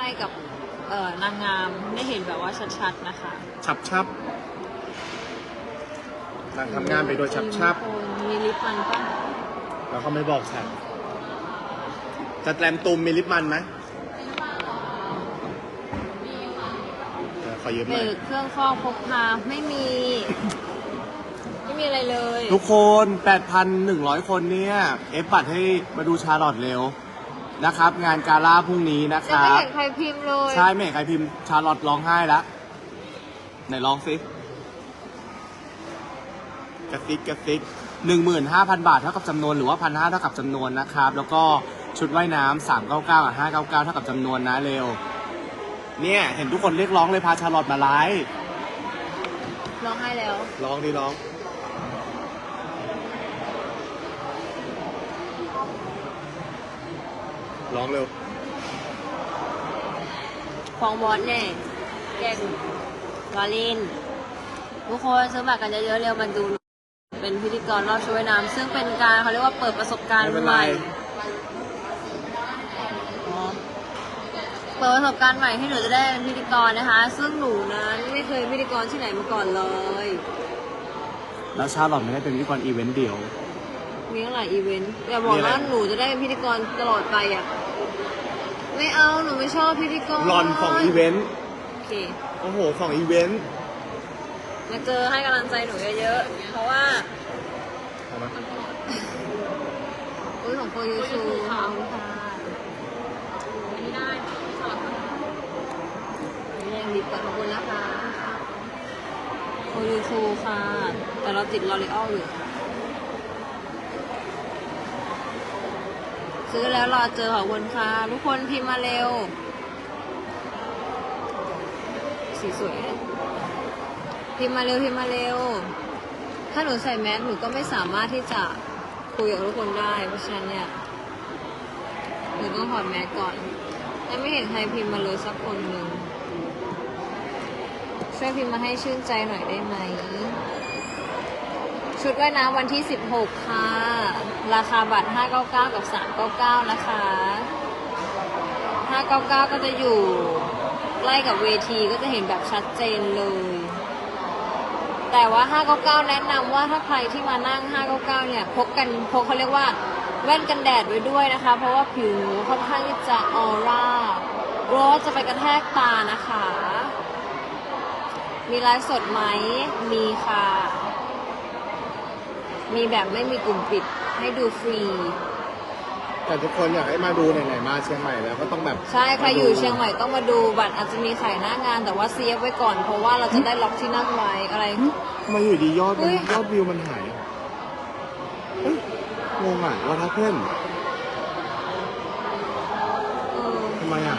ล้ๆกับเอ่อนางงามได้เห็นแบบว่าชัดๆนะคะฉับชับนางทำงานไปโดยฉับชับมีลิปมันปะแล้วเขาไม่บอกฉันจะแตรมตุมมีลิปมันไหมเออขอยืมหเบน่รอยกเครื่องฟอกพกพาไม่มี ไม่มีอะไรเลย ทุกคน 8,100 คนเนี่ย เอฟบัตรให้มาดูชาลอตเร็ว นะครับ งานกาล่าพรุ่งนี้นะคจะรัไม่บ เห็นใครพิมพ์เลยใช่ไม่เห็นใครพิมพ์ชาลอตร้องไห้แล้วไหนร้องสิกระซิกกระซิกหนึ่งหมื่นห้าพันบาทเท่ากับจำนวนหรือว่าพันห้าเท่ากับจำนวนนะครับ แล้วก็ชุดว่ายน้ำสามเก้าเก้ากับห้าเก้าเก้าเท่ากับจำนวนนะเร็ว เนี่ยเห็นทุกคนเรียกร้องเลยพาชาลอตมาไลฟ์ร้องไห้แล้ว ร้องดิร้อง ร้องเร็ว ฟองบอสแน่แกล้งลอลินทุกคนซื้อบัตรกันเยอะๆเร็วมันดู เป็นพิธีกรรอบช่วยน้ำซึ่งเป็นการเขาเรียกว่าเปิดประสบการณ์ไม่เป็นใหไร ม่อ๋อเปิดประสบการณ์ใหม่ให้หนูจะได้เป็นพิธีกรนะคะ ซึ่งหนูนั้นไม่เคยพิธีกรที่ไหนมาก่อนเลย แล้วชาลอตไม่ได้เป็นพิธีกรอีเวนต์เดียว มีตั้งหลายอีเวนต์อย่าบอกมีอะไร ว่าหนูจะได้เป็นพิธีกรตลอดไปอะ ไม่เอาหนูไม่ชอบพิธีกรรอนของอีเวนต์โอเคโอ้โหของอีเวนต์มาเจอให้กำลังใจหนูเยอะๆเพราะว่าเอามาอุ้ยของโคยูซูขอบคุณค่ะไม่ได้แรงดิบกับขอบคุณนะคะโคยูซูค่ะ แต่เราติดลอริออลอยู่ ซื้อแล้วรอเจอขอบคุณค่ะ ทุกคนพิมพ์มาเร็ว สีสวย พิมพ์มาเร็ว พิมพ์มาเร็ว ถ้าหนูใส่แมสหนูก็ไม่สามารถที่จะคุยกับทุกคนได้ เพราะฉะนั้นเนี่ยหนูต้องถอดแมสก่อนแต่ไม่เห็นใครพิมพ์มาเลยสักคนหนึ่งช่วยพิมพ์มาให้ชื่นใจหน่อยได้ไหม ชุดว่ายน้ำวันที่ 16 ค่ะ ราคาบัตร 599 กับ 399 นะคะ 599 ก็จะอยู่ใกล้กับเวทีก็จะเห็นแบบชัดเจนเลย แต่ว่า 599 แนะนำว่าถ้าใครที่มานั่ง 599 เนี่ยพกกันพกเขาเรียกว่าแว่นกันแดดไว้ด้วยนะคะ เพราะว่าผิวค่อนข้างที่จะออร่ากลัวว่าจะไปกระแทกตานะคะ มีไลฟ์สดไหม มีค่ะ มีแบบไม่มีกลุ่มปิดให้ดูฟรี แต่ทุกคนอยากให้มาดูไหนๆมาเชียงใหม่แล้วก็ต้องแบบใช่ใครอยู่เชียงใหม่ต้องมาดูบัตรอาจจะมีขายหน้างานแต่ว่าเซฟไว้ก่อน เพราะว่าเราจะได้ล็อกที่นั่งไว้อะไร ทำไมอยู่ดียอดเฮ้มันย ยอดวิวมันหายเอ้ยงงอะว่าทัพเพ่นเออทำไมอะ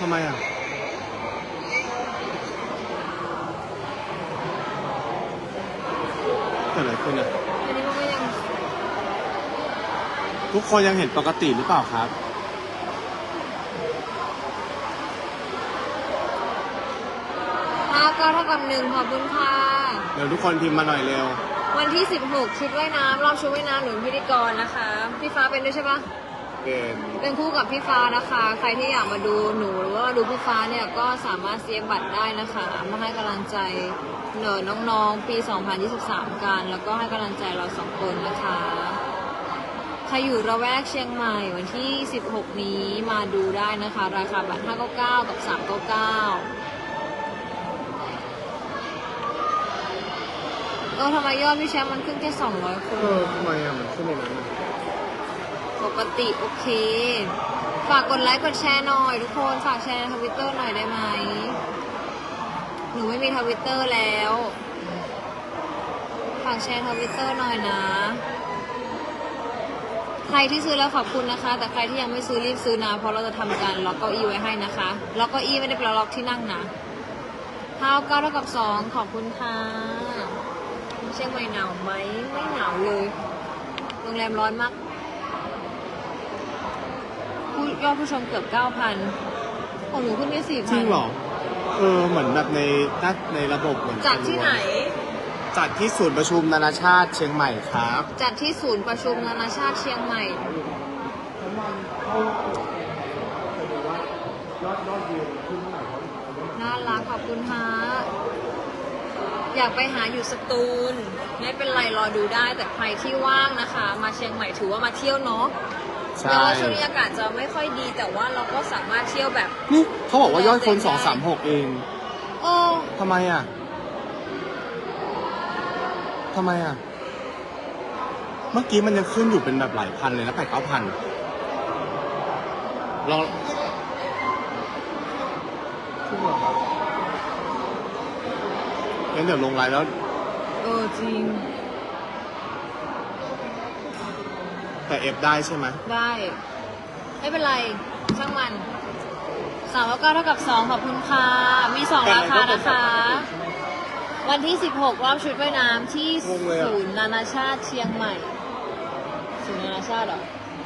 ทำไมอะ เกิดอะไรขึ้นอะอันนี้มันก็ยังทุกคนยังเห็นปกติหรือเปล่าครับ ห้าก็เท่ากับหนึ่งขอบคุณค่ะ เดี๋ยวทุกคนพิมพ์มาหน่อยเร็ว วันที่ 16 ชุดว่ายน้ำรอบชุดว่ายน้ำหนูเป็นพิธีกรนะคะ พี่ฟ้าเป็นด้วยใช่ปะ เกณฑ์เป็นคู่กับพี่ฟ้านะคะ ใครที่อยากมาดูหนูหรือว่าดูพี่ฟ้าเนี่ยก็สามารถเสียบัตรได้นะคะ มาให้กำลังใจเหนอน้องๆ ปี 2023 กัน แล้วก็ให้กำลังใจเราสองคนนะคะ ใครอยู่ระแวกเชียงใหม่วันที่ 16 นี้มาดูได้นะคะ ราคาบัตร 599 กับ 399เออทำไมยอดพี่แชมป์มันขึ้นแค่200คนเออทำไมอะมันขึ้นในนั้นอะ ปกติโอเค ฝากกดไลค์กดแชร์หน่อยทุกคน ฝากแชร์ทวิตเตอร์หน่อยได้ไหม หนูไม่มีทวิตเตอร์แล้ว ฝากแชร์ทวิตเตอร์หน่อยนะ ใครที่ซื้อแล้วขอบคุณนะคะ แต่ใครที่ยังไม่ซื้อรีบซื้อนะเพราะเราจะทำการล็อกเก้าอี้ไว้ให้นะคะล็อกเก้าอี้ไม่ได้แปลล็อกที่นั่งนะห้าเก้าเท่ากับสองขอบคุณค่ะเชียงใหม่หนาวไหมไม่หนาวเลยโรงแรมร้อนมาก ยอดผู้ชมเกือบเก้าพันของหนูขึ้นไป4,000จริงหรอ เออ เหมือนแบบในนัดในระบบเหมือนจากที่ไหน จัดที่ศูนย์ประชุมนานาชาติเชียงใหม่ครับ จัดที่ศูนย์ประชุมนานาชาติเชียงใหม่ น่ารักขอบคุณฮะ อยากไปหาอยู่สตูล ไม่เป็นไรรอดูได้แต่ใครที่ว่างนะคะ มาเชียงใหม่ถือว่ามาเที่ยวเนาะ ใช่ แม้ว่าช่วงนี้อากาศจะไม่ค่อยดีแต่ว่าเราก็สามารถเที่ยวแบบ นี่เขาบอกว่ายอดคนสองสามหกเองโอ้ทำไมอะทำไมอะ เมื่อกี้มันยังขึ้นอยู่เป็นแบบหลายพันเลยนะแปดเก้าพันเราขึ้นเหรอครับงั้นเดี๋ยวลงไลน์แล้ว เออจริง แต่เอฟได้ใช่ไหมได้ ไม่เป็นไร ช่างมันสามแล้วก็เท่ากับสองขอบคุณค่ะ มีสองราคานะคะ วันที่16รอบชุดว่ายน้ำที่ศูนย์นานาชาติเชียงใหม่ ศูนย์นานาชาติเหรอ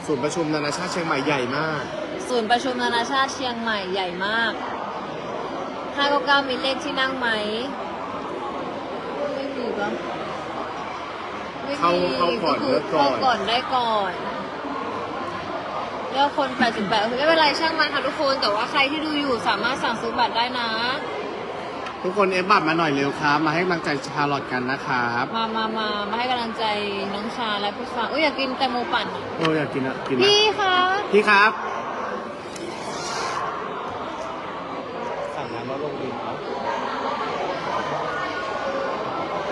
ศูนย์ประชุมนานาชาติเชียงใหม่ใหญ่มาก ศูนย์ประชุมนานาชาติเชียงใหม่ใหญ่มาก599มีเลขที่นั่งไหม ไม่มีปะ ไม่มีเข้าเข้าก่อนคืเลือกก่อน เข้าก่อนได้ก่อนเลือกคน 88คือไม่เป็นไรช่างมันค่ะทุกคน แต่ว่าใครที่ดูอยู่สามารถสั่งซื้อบัตรได้นะ ทุกคนเอฟบัตรมาหน่อยเร็วครับ มาให้กำลังใจชาลอตกันนะครับมามามามาให้กำลังใจน้องชาและพี่ฟังอุ้ยอยากกินแตงโมปั่นโอ้ยอยากกินอะกินนะพี่คะพี่ครับ สั่งน้ำแล้วลงบินครับ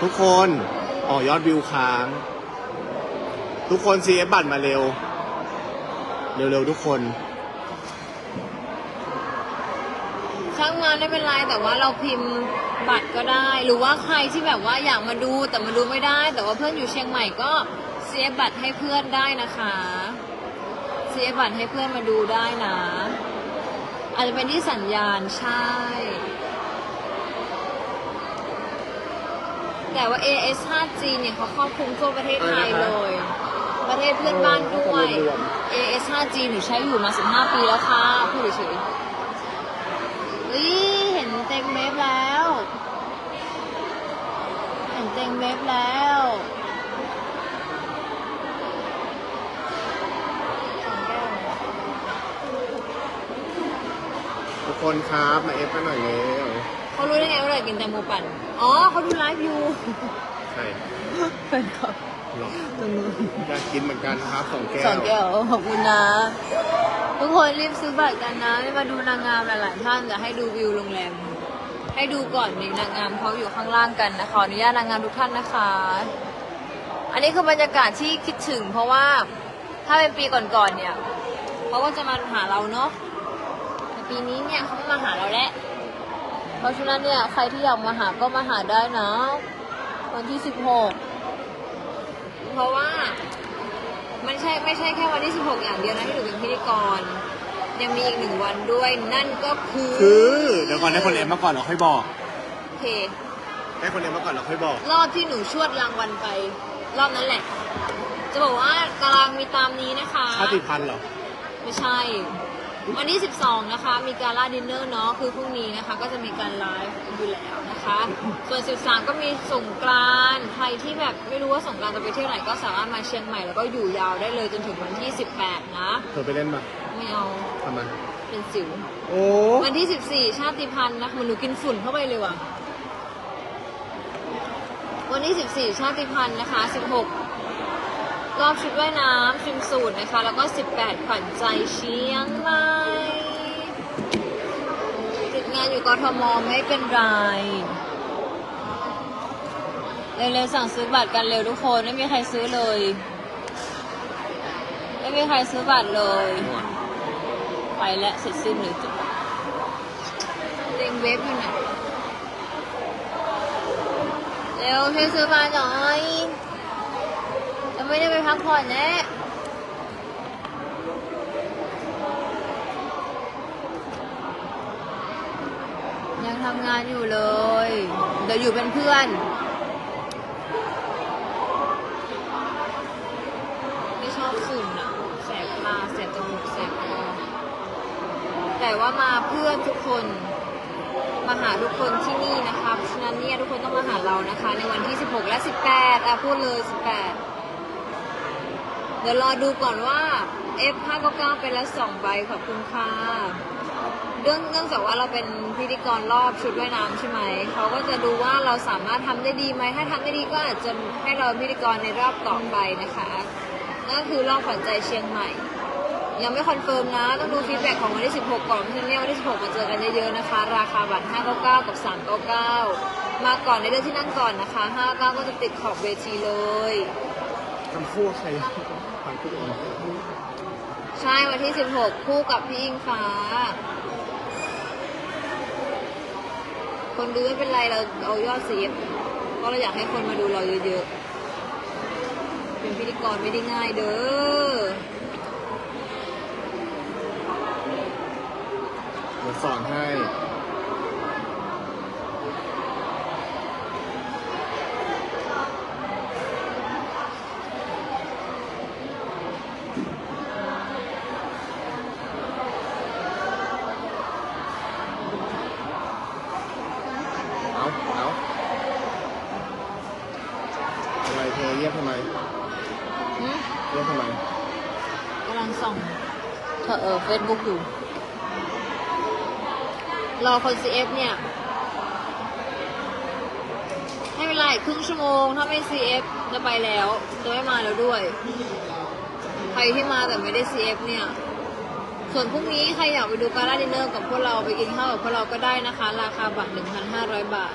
ทุกคน อ๋อยอดวิวค้าง ทุกคนซีเอฟบัตรมาเร็ว เร็วๆทุกคน ช่างมันไม่เป็นไรแต่ว่าเราพิมพ์บัตรก็ได้ หรือว่าใครที่แบบว่าอยากมาดูแต่มาดูไม่ได้ แต่ว่าเพื่อนอยู่เชียงใหม่ก็เสียบัตรให้เพื่อนได้นะคะเสียบัตรให้เพื่อนมาดูได้นะ อาจจะเป็นที่สัญญาณใช่ แต่ว่า AS 5G เนี่ยเขาครอบคลุมทั่วประเทศไทยเลย ประเทศเพื่อนบ้านด้วย AS 5G หนูใช้อยู่มา 15 ปีแล้วค่ะ พูดเฉยๆเฮ้ยเห็นเต็งเว็บแล้ว เห็นเต็งเว็บแล้วสองแก้วทุกคนครับ มาเอฟมาหน่อยเร็วเขารู้ได้ไงว่าเรากินแตงโมปั่น อ๋อเขาดูไลฟ์อยู่ใช่เป็นครับหรอตรงนู้นอยากกินเหมือนกันครับสองแก้วสองแก้วขอบคุณนะ ทุกคนรีบซื้อบัตรกันนะมาดูนางงามหลายๆท่านจะให้ดูวิวโรงแรม ให้ดูก่อนมีนางงามเขาอยู่ข้างล่างกันนะขออนุญาตนางงามทุกท่านนะคะ อันนี้คือบรรยากาศที่คิดถึง เพราะว่าถ้าเป็นปีก่อนๆเนี่ยเขาก็จะมาหาเราเนาะแต่ปีนี้เนี่ยเขาไม่มาหาเราแล้ว เพราะฉะนั้นเนี่ยใครที่อยากมาหาก็มาหาได้นะ วันที่สิบหกเพราะว่ามันใช่ไม่ใช่แค่วันที่16อย่างเดียวนะที่หนูเป็นพิธีกร ยังมีอีกหนึ่งวันด้วยนั่นก็คือ คือ เดี๋ยวก่อนให้คนเอฟมาก่อนเราค่อยบอกโอเคให้คนเอฟมาก่อนเราค่อยบอก รอบที่หนูชวดรางวัลไป รอบนั้นแหละ จะบอกว่าตารางมีตามนี้นะคะ ชาติพันธุ์เหรอ ไม่ใช่ วันที่ 12 นะคะ มีการล่าดินเนอร์เนาะ คือพรุ่งนี้นะคะ ก็จะมีการไลฟ์อยู่แล้วนะคะ ส่วน 13 ก็มีสงกรานต์ใครที่แบบไม่รู้ว่าสงกรานต์จะไปเที่ยวไหนก็สามารถมาเชียงใหม่แล้วก็อยู่ยาวได้เลยจนถึงวันที่ 18 นะ เธอไปเล่นมาไม่เอา ทำไมเป็นสิว โอ้วันที่ 14 ชาติพันธุ์นะเหมันหนูกินฝุ่นเข้าไปเลยว่ะ วันที่ 14 ชาติพันธุ์นะคะ 16 รอบชุดว่ายน้ำชิมสูตรนะคะ แล้วก็ 18 ขวัญใจเชียงใหม่ติดงานอยู่กทมไม่เป็นไรเร็วๆสั่งซื้อบัตรกันเร็วทุกคนไม่มีใครซื้อเลย ไม่มีใครซื้อบัตรเลย ไปแล้วเสร็จสิ้นเลยจบเต็งเว็บอยู่ไหนเร็วช่วยซื้อมาหน่อย จะไม่ได้ไปพักผ่อนแน่ยังทำงานอยู่เลย เดี๋ยวอยู่เป็นเพื่อน ไม่ชอบฝุ่นอะแสบตาแสบจมูกแสบคอแต่ว่ามาเพื่อนทุกคนมาหาทุกคนที่นี่นะคะ เพราะฉะนั้นเนี่ยทุกคนต้องมาหาเรานะคะ ในวันที่ 16 และ 18 อะพูดเลย 18 เดี๋ยวรอดูก่อนว่า F 5 9 9 ไปแล้วสองใบขอบคุณค่ะเรื่องเนื่องจากว่าเราเป็นพิธีกรรอบชุดว่ายน้ำใช่ไหม เขาก็จะดูว่าเราสามารถทำได้ดีไหม ถ้าทำได้ดีก็อาจจะให้เราพิธีกรในรอบต่อไปนะคะนั่นก็คือรอบขวัญใจเชียงใหม่ ยังไม่คอนเฟิร์มนะ ต้องดูฟีดแบ็กของวันที่ 16 ก่อนเพราะฉะนั้นเนี่ยวันที่ 16 มาเจอกันเยอะๆนะคะ ราคาบัตร 599 กับ 399 มาก่อนในเรื่องที่นั่งก่อนนะคะ 59 ก็จะติดขอบเวทีเลย ทำคู่กับใครทำคู่กับใช่วันที่ 16 คู่กับพี่อิงฟ้า คนดูไม่เป็นไรเราเอายอดซีฟเพราะเราอยากให้คนมาดูเราเยอะๆ เป็นพิธีกรไม่ได้ง่ายเด้อเดี๋ยวสอนให้ เอาเอาทำไมเธอเยียบทำไม หึ เยียบทำไม กำลังส่องเธอเออเฟซบุ๊กอยู่ ร อคน CF เเนี่ยไม่เป็นไรครึ่งชั่วโมง ถ้าไม่ CF จะไปแล้ว จะไม่มาแล้วด้วย ใครที่มาแต่ไม่ได้ CF เนี่ย ส่วนพรุ่งนี้ใครอยากไปดูการ่าดินเนอร์กับพวกเราไปกินข้าวกับพวกเราก็ได้นะคะ ราคาบัตร 1,500 บาท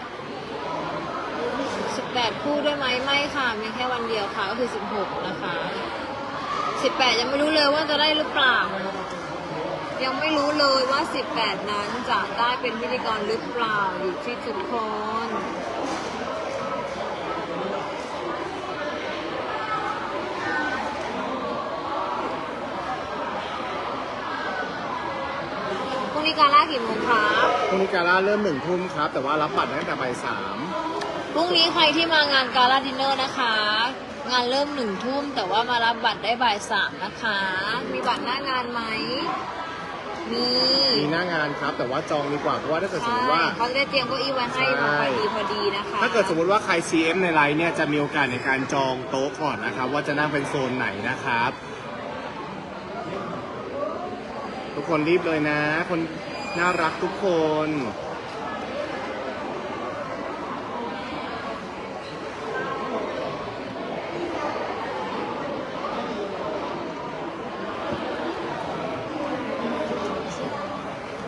18 คู่ด้วยไหมไม่ค่ะมีแค่วันเดียวค่ะ ก็คือ 16 นะคะ 18 ยังไม่รู้เลยว่าจะได้หรือเปล่า ยังไม่รู้เลยว่า 18 นั้นจะได้เป็นพิธีกรหรือเปล่าอยู่ที่ทุกคนพรุ่งนี้การล่ากี่โมงครับพรุ่งนี้การ่าเริ่มหนึ่งทุ่มครับ แต่ว่ารับบัตรตั้งแต่บ่ายสามพรุ่งนี้ใครที่มางานการ่าดินเนอร์นะคะ งานเริ่มหนึ่งทุ่มแต่ว่ามารับบัตรได้บ่ายสามนะคะ มีบัตรหน้างานไหม มีมีหน้างานครับ แต่ว่าจองดีกว่าเพราะว่าถ้าเกิดสมมติว่าใช่เขาจะได้เตรียมเก้าอี้ไว้ให้ใช่มาพอดีพอดีนะคะถ้าเกิดสมมติว่าใคร CM ในไลน์เนี่ยจะมีโอกาสในการจองโต๊ะก่อนนะครับ ว่าจะนั่งเป็นโซนไหนนะครับ ทุกคนรีบเลยนะ คนน่ารักทุกคน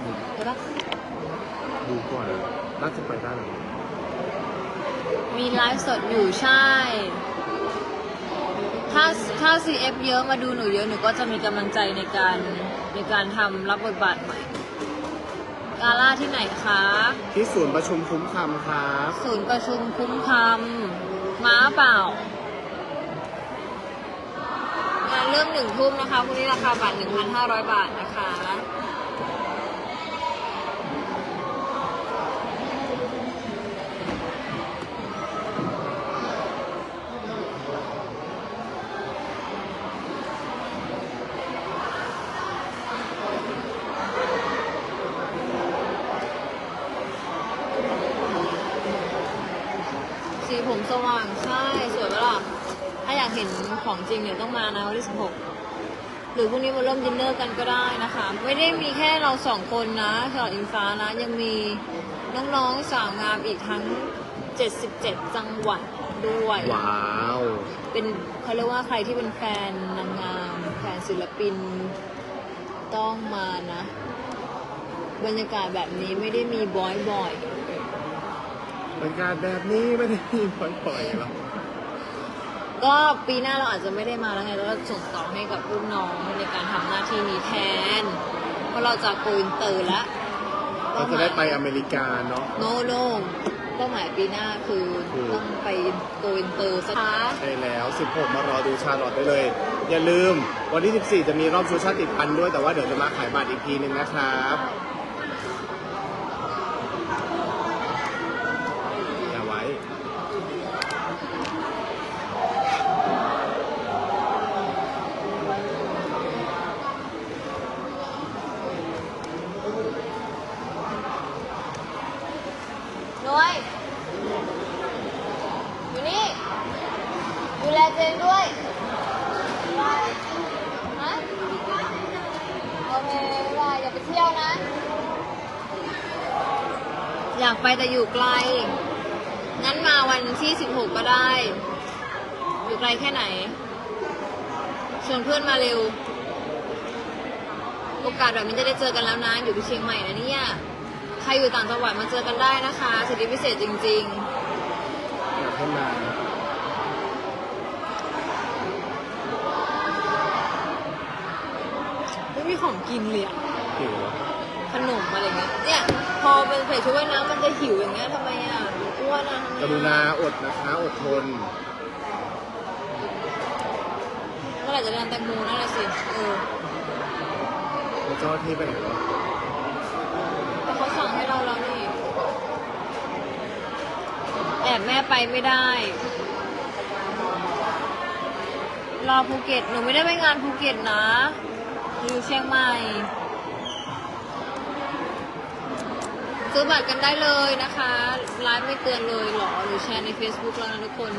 เห็นปะ ดูก่อนน่าจะไปได้หรือ มีไลฟ์สดอยู่ใช่ ถ้าถ้า CF เยอะมาดูหนูเยอะหนูก็จะมีกำลังใจในการในการทำรับบทบาทใหม่กาล่าที่ไหนคะที่ศูนย์ประชุมคุ้มคำครับศูนย์ประชุมคุ้มคำม้าเปล่างานเริ่มหนึ่งทุ่มนะคะพรุ่งนี้ราคาบัตร1,500 บาทนะคะ สีผมสว่างใช่ สวยปะล่ะ ถ้าอยากเห็น ของจริงเนี่ยต้องมานะวันที่16หรือพรุ่งนี้มาเริ่มดินเนอร์กันก็ได้นะคะ ไม่ได้มีแค่เราสองคนนะสำหรับอิงฟ้านะ ยังมีน้องๆสาวงามอีกทั้ง 77 จังหวัดด้วย ว้าว เป็นเขาเรียกว่าใครที่เป็นแฟนนางงาม แฟนศิลปินต้องมานะ บรรยากาศแบบนี้ไม่ได้มีบ่อยๆ บรรยากาศแบบนี้ไม่ได้มีปล่อยๆหรอก ก็ปีหน้าเราอาจจะไม่ได้มาแล้วไงเราก็ส่งต่อให้กับรุ่นน้องในการทำหน้าที่นี้แทน เพราะเราจะโกอินเตอร์แล้วเราจะได้ไปอเมริกาเนาะ โนโนเป้าหมายปีหน้าคือคือต้องไปโกอินเตอร์สัก ใช่แล้ว 16 มารอดูชาลอตได้เลย อย่าลืมวันที่ 14 จะมีรอบชูชาติพันธุ์ด้วยแต่ว่าเดี๋ยวจะมาขายบัตรอีกทีหนึ่งนะครับอย่าไว้ น้อย อยู่นี่ ดูแลเจนด้วยฮะ โอเคบ๊ายบายอย่าไป เที่ยวนะ อยากไปแต่อยู่ไกล งั้นมาวันที่ 16 ก็ได้ อยู่ไกลแค่ไหน ชวนเพื่อนมาเร็ว โอกาสแบบนี้จะได้เจอกันแล้วนะ อยู่ที่เชียงใหม่นะเนี่ย ใครอยู่ต่างจังหวัดมาเจอกันได้นะคะ สิทธิพิเศษจริงอยากให้มาๆไม่มีของกินเลยอะหิว ขนมอะไรเงี้ยเนี่ยพอเป็นใส่ชุดว่ายน้ำมันจะหิวอย่างเงี้ยทำไมอะอ้วนอะทำไมกรุอะณาอดนะคะอดทน เมื่อไหร่จะเดินแตงโมนั่นแหละสิเออแล้วเจ้าหน้าที่ไปไหนแล้วแต่เขาสั่งให้เราแล้วนี่แอบแม่ไปไม่ได้ รอภูเก็ตหนูไม่ได้ไปงานภูเก็ตนะหนูอยู่เชียงใหม่ ซื้อบัตรกันได้เลยนะคะไลฟ์ไม่เตือนเลยเหรอ หรือแชร์ใน Facebook แล้วนะทุกคน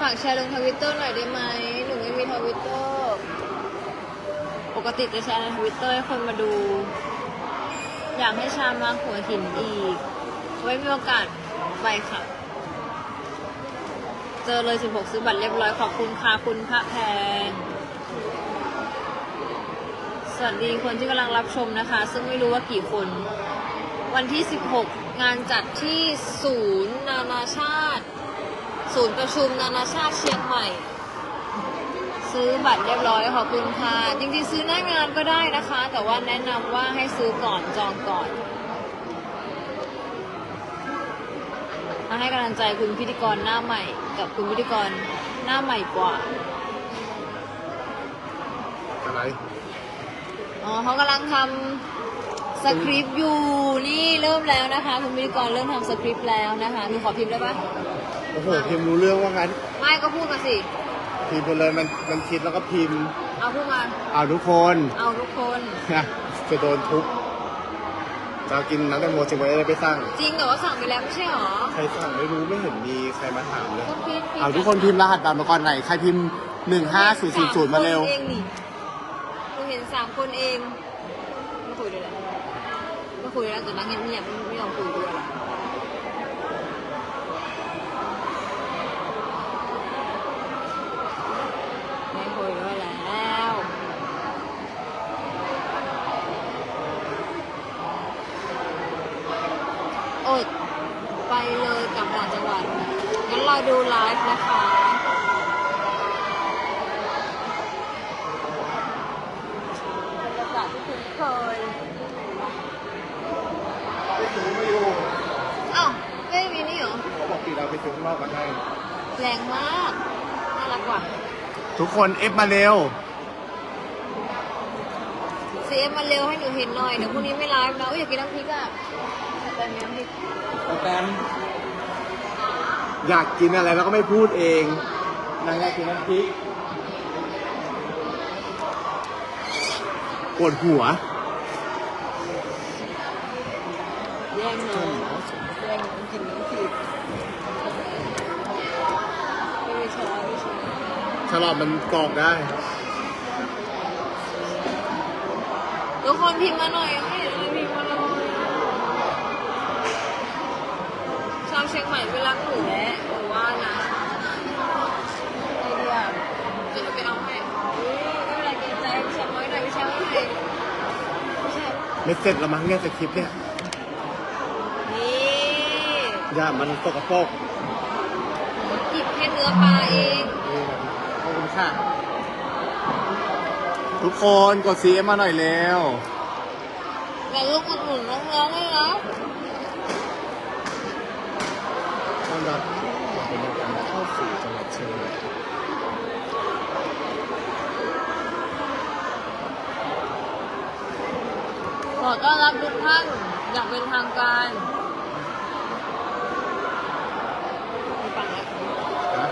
ฝากแชร์ลงทวิตเตอร์หน่อยได้ไหมหนูไม่มีทวิตเตอร์ปกติจะแชร์ในทวิตเตอร์ให้คนมาดู อยากให้ชามมาหัวหินอีก ไว้มีโอกาสไปค่ะ เจอเลย 16 ซื้อบัตรเรียบร้อยขอบคุณค่ะคุณพระแพงสวัสดีคนที่กำลังรับชมนะคะ ซึ่งไม่รู้ว่ากี่คน วันที่ 16 งานจัดที่ศูนย์นานาชาติ ศูนย์ประชุมนานาชาติเชียงใหม่ ซื้อบัตรเรียบร้อยขอบคุณค่ะ จริงๆซื้อหน้างานก็ได้นะคะ แต่ว่าแนะนำว่าให้ซื้อก่อนจองก่อนมาให้กำลังใจคุณพิธีกรหน้าใหม่ กับคุณพิธีกรหน้าใหม่กว่าอะไร อ๋อเขากำลังทำ สคริปต์อยู่นี่เริ่มแล้วนะคะคุณพิธีกรเริ่มทำสคริปต์แล้วนะคะหนูขอพิมพ์ได้ปะโอ้โหพิมพ์รู้เรื่องว่างั้น ไม่ก็พูดมาสิ พิมพ์ไปเลยมันมันคิดแล้วก็พิมพ์ เอาพูดมา เอาทุกคนเอาทุกคนจะโดนทุบจะกินน้ำแตงโมจริงไหมได้ไปสั่งจริงแต่ว่าสั่งไปแล้วไม่ใช่หรอใครสั่งไม่รู้ไม่เห็นมีใครมาถามเลย ก็พิมพ์เอาทุกคนพิมพ์รหัสบัตรมาก่อนไหนใครพิมพ์หนึ่งห้าศูนย์ศูนย์ศูนย์มาเร็ว สคนเองนี่หนูเห็นสามคนเองไม่คุยด้วยแหละไม่ คุยแล้วแต่นั่งเงียบๆไม่ยอมคุยด้วยไม่คุยด้วยแล้วอดไปเลยกับต่างจังหวัดงั้นเราดูไลฟ์นะคะบรรยากาศที่คุ้นเคย ไปซื้อไม่อยู่ อ้าวไม่มีนี่เหรอ เขาบอกปีเราไปซื้ อข้างนอกมาให้แรงมาก น่ารักกว่าทุกคนเอฟมาเร็วเซฟมาเร็วให้หนูเห็นหน่อย เดี๋ยวพรุ่งนี้ไม่ไลฟ์นะอุ๊ยอยากกินน้ำพริกอะแต่มีน้ำพริกแตมอยากกินอะไรแล้วก็ไม่พูดเองนางอยากกินน้ำพริกปวดหัว แย่งหนูแย่งหนูกินน้ำพริกไม่มีช้อนไม่มีช้อน ฉลอดมันกรอกได้ ทุกคนพิมพ์มาหน่อยไม่เห็นเลยพิมพ์มาเลยชาวเชียงใหม่ไม่รักหนูแหละหนูว่านะไอเดียจะไปเอาให้อุ๊ยไม่เป็นไรเกรงใจพี่แชมป์น้อยหน่อยพี่แชมป์ให้พี่แชมป์ไม่เสร็จและมั้งเนี่ยสคริปต์เนี่ยนี่อย่ามันตกกระปรกหยิบแค่เนื้อปลาเองขอบ คุณค่ะ ทุกคนกดซีเอ็มมาหน่อยเร็วอย่าลืมอุดหนุนน้องๆด้วยนะต้อนรับเป็นการเข้าสู่จังหวัดเชียงใหม่ขอต้อนรับทุกท่านอย่างเป็นทางการไม่ฟังแล้ว นะ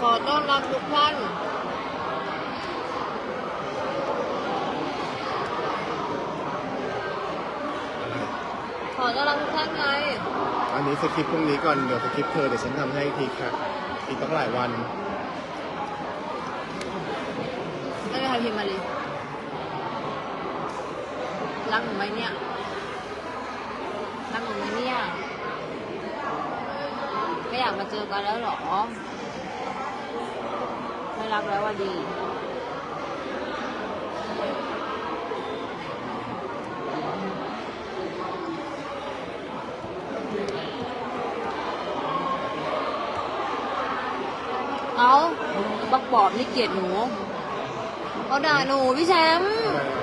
ขอต้อน รับทุกท่านขอต้อนรับทุกท่านไงอันนี้สคริปต์พรุ่งนี้ก่อน เดี๋ยวสคริปต์เธอเดี๋ยวฉันทำให้อีกทีค่ะ อีกตั้งหลายวัน ไม่มีใครพิมพ์มาเลยกหนูไหมเนี่ยรักหนูไหมเนี่ย ไม่อยากมาเจอกันแล้วเหรอไม่ รักแล้วว่าดีเอาบักบอบนี่เกลียดหนูเขาด่าหนูพี่แชมป์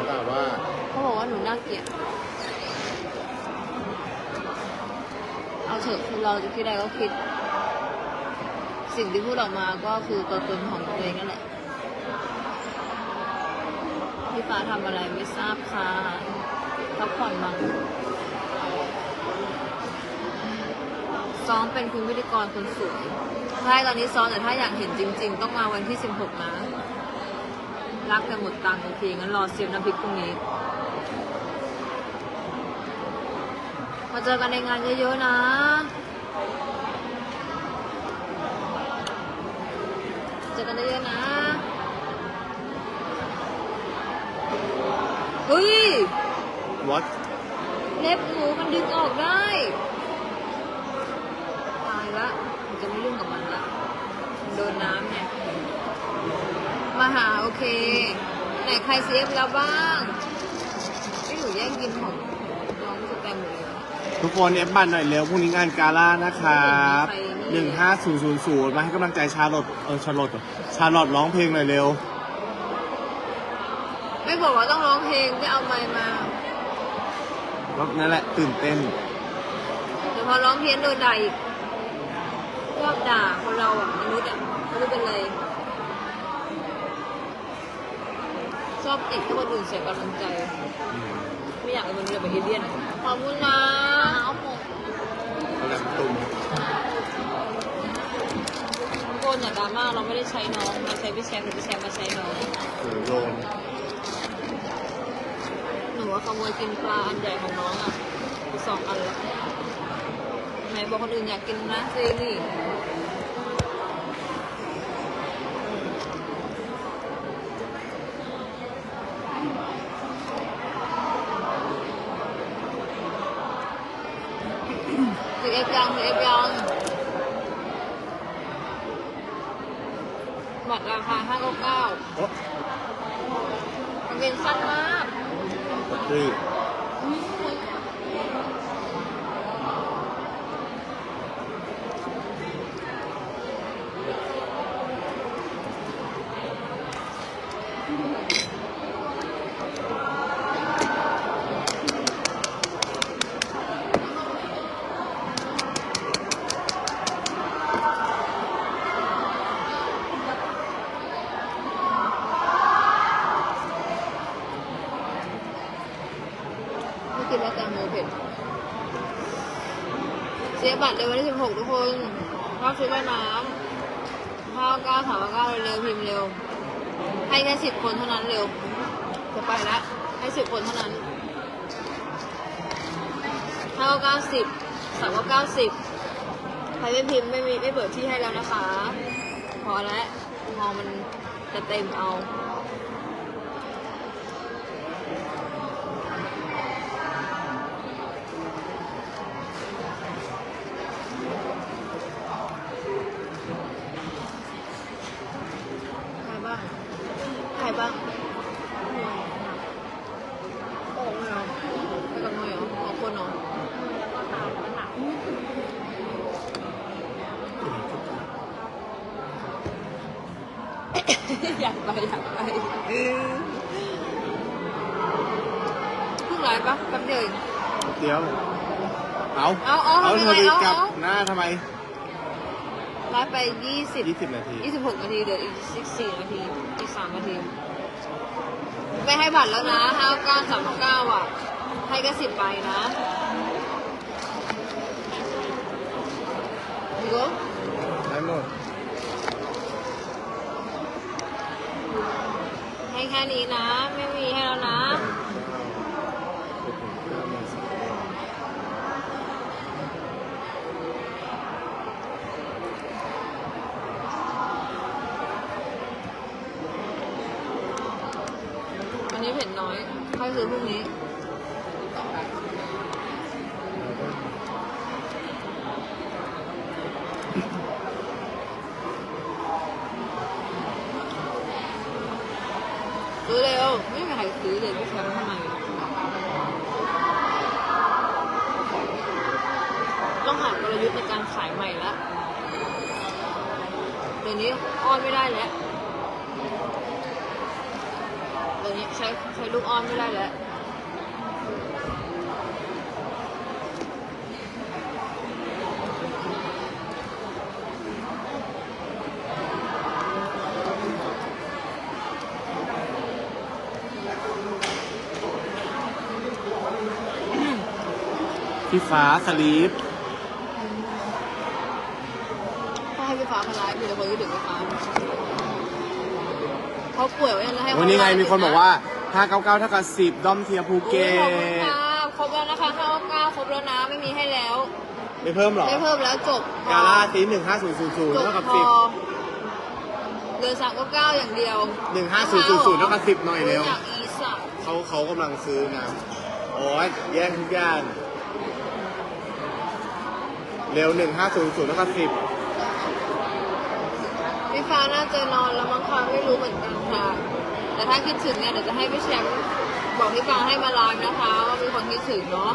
แต่ว่าเขาบอกว่าหนูน่าเกลียด เอาเถอะคือเราจะคิดอะไรก็คิด สิ่งที่พูดออกมาก็คือตัวตนของตัวเองนั่นแหละ พี่ฟ้าทำอะไรไม่ทราบค่ะพักผ่อนบ้างซ้อมเป็นคุณพิธีกรคนสวยใช่ตอนนี้ซ้อมแต่ถ้าอยากเห็นจริง ๆ ต้องมาวันที่ 16 นะ รักแต่หมดตังค์โอเคงั้นรอเสียบน้ำพริกพรุ่งนี้มาเจอกันในงานเยอะๆนะ เจอกันเยอะๆนะเฮ้ยวัดเล็บหนูมันดึงออกได้ตายละหนูจะไม่ยุ่งกับมันละมันโดนน้ำเนี่ยมาหาโอเค ไหนใครเซฟแล้วบ้างไม่หนูแย่งกินของน้องสแตมหมดเลย ทุกคนเอฟบัตรหน่อยเร็วพรุ่งนี้งานกาล่านะครับหนึ่งห้าศูนย์ศูนย์ศูนย์มาให้กำลังใจชาลอตเออชาลอตชาลอตร้องเพลงหน่อยเร็ว ไม่บอกว่าต้องร้องเพลงไม่เอาไมค์มานั่นแหละตื่นเต้นแต่พอร้องเพี้ยนโดนด่าอีกชอบด่าคนเราอะมนุษย์อะไม่รู้เป็นไรชอบติดให้คนอื่นเสียกำลังใจ ไม่อยากให้มันเลยเป็นเอเลี่ยน ขอบคุณนะเอาหมดอะไรตุ่มทุกคนอย่าดราม่าเราไม่ได้ใช้น้องเราใช้พี่แชมป์หรือพี่แชมป์มาใช้น้อง หรือโดนหนูว่าขโมยกินปลาอันใหญ่ของน้องอะสองอันละไหนบอกคนอื่นอยากกินนะเจนี่ถือเอฟยังถือเอฟยังบัตรราคา 599 โอ๊ะ มันเป็นสั้นมาก คือ กินแล้วแตงโมเผ็ดเสียบัตรเลยวันที่ 16 ทุกคนรอบชุดว่ายน้ำข้าวเก้าวถามว่าก้าเร็วพิมพ์เร็ว ให้แค่สิบคนเท่านั้นเร็ว จะไปล้วให้สิบคนเท่านั้นข้าวเก้าสิบสามเก้าสิบใครไม่พิมพ์ไม่มีไม่เปิดที่ให้แล้วนะคะ พอแล้วมองมันจะเต็มเอา ใครบ้าง ใครบ้างโอ้ไม่เหรอไปกับมือเหรอสองคนเหรอ อยากไปอยากไปเพิ่งไลฟ์ปะแป๊บเดียวเอง เดี๋ยว เอาเอาเอาเอาทำเธยังอไงไปเอากลับเอา หน้าทำไมไลฟ์ไปยี่สิบ20 นาที ยี่สิบหกนาทีเดี๋ยวอีกสิบสี่นาทีอีกสามนาทีไม่ให้บัตรแล้วนะห้าเก้าสามเก้าอะ ให้ก็สิบใบนะดู ได้หมด ให้แค่นี้นะ ไม่มีให้แล้วนะอันนี้เผ็ดน้อย ค่อยซื้อพรุ่งนี้ ซื้อเร็ว ไม่มีใครซื้อเลยพี่แชมป์ทำไมต้องหากลยุทธ์ในการขายใหม่ละเดี๋ยวนี้อ้อนไม่ได้แล้วเดี๋ยวนี้ ใช้ใช้ลูกอ้อนไม่ได้แล้วพี่ฟ้าสลีปถ้าให้พี่ฟ้ามาไลฟ์มีแต่คนคิดถึงพี่ฟ้าเขาป่วยไว้ยังจะให้เขาวันนี้ไงลฟ์มีคนบอกว่า 599เท่ากับ10ด้อมเทียภูเก็โอ้ยขอบคุณตค่ะครบแล้วนะคะห้าเก้าครบแล้วนะไม่มีให้แล้ว ไม่เพิ่มหรอ ไม่เพิ่มแล้วจบกาล่าซี15000จบเท่ากับพอเดือนสามเก้าอย่างเดียว10 15000เท่ากับ10หน่อยเร็วอยากอีสักเขาเขากำลังซื้อนะโอ้ยแย่งทุกอย่างเร็ว1500เท่ากับ10พี่ฟ้าน่าจะนอนแล้วมั้งคะไม่รู้เหมือนกันค่ะ แต่ถ้าคิดถึงเนี่ยเดี๋ยวจะให้พี่แชมป์บอกพี่ฟ้าให้มาไลฟ์นะคะ ว่ามีคนคิดถึงเนาะ